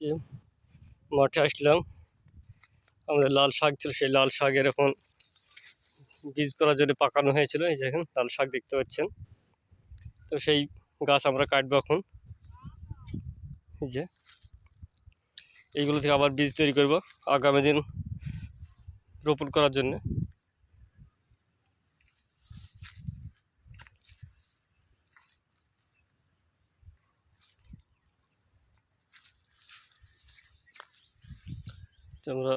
যে মাঠে আসলাম। আমাদের লাল শাক ছিল, সেই লাল শাকের এখন বীজ করার জন্য পাকানো হয়েছিল। এই যে এখন লাল শাক দেখতে পাচ্ছেন। তো সেই গাছ আমরা কাটবো এখন। এই যে এইগুলো থেকে আবার বীজ তৈরি করব আগামী দিন রোপণ করার জন্য। তো আমরা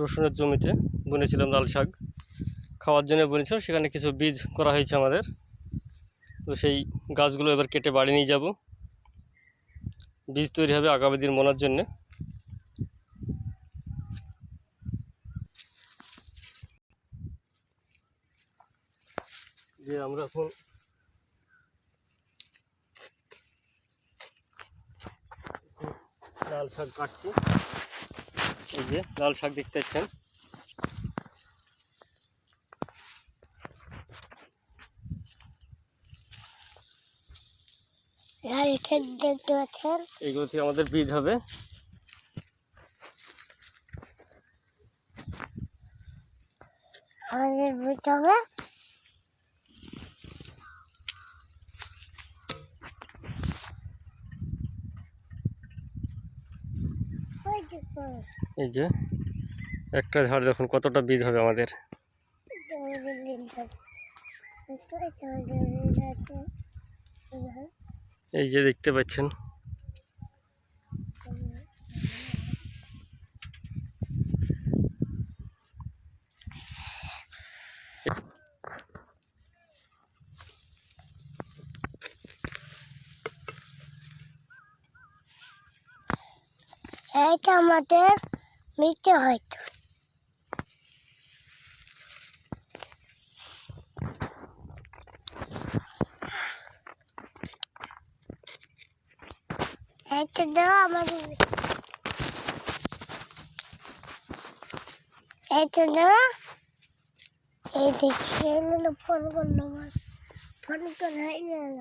রসুনের জমিতে বুনেছিলাম লাল শাক। খাওয়ার জন্য বুনেছিলাম, সেখানে কিছু বীজ করা হয়েছে আমাদের। তো সেই গাছগুলো এবার কেটে বাড়ি নিয়ে যাব। বীজ তৈরি হবে আগামী দিন মনার জন্যে। যে আমরা এখন লাল শাক কাটছি। যে লাল শাক দেখতে পাচ্ছেন। থেকে আমাদের বীজ হবে। আমাদের বীজ হবে এই যে একটা ঝাড় দেখুন কতটা বীজ হবে আমাদের? এই যে দেখতে পাচ্ছেন এইটা আমাদের মিটে হয়তো। এইটা দাও আমাদের। এইটা দাও। এই দেখি ফোন করল আমার। ফোন করে হয়ে গেল।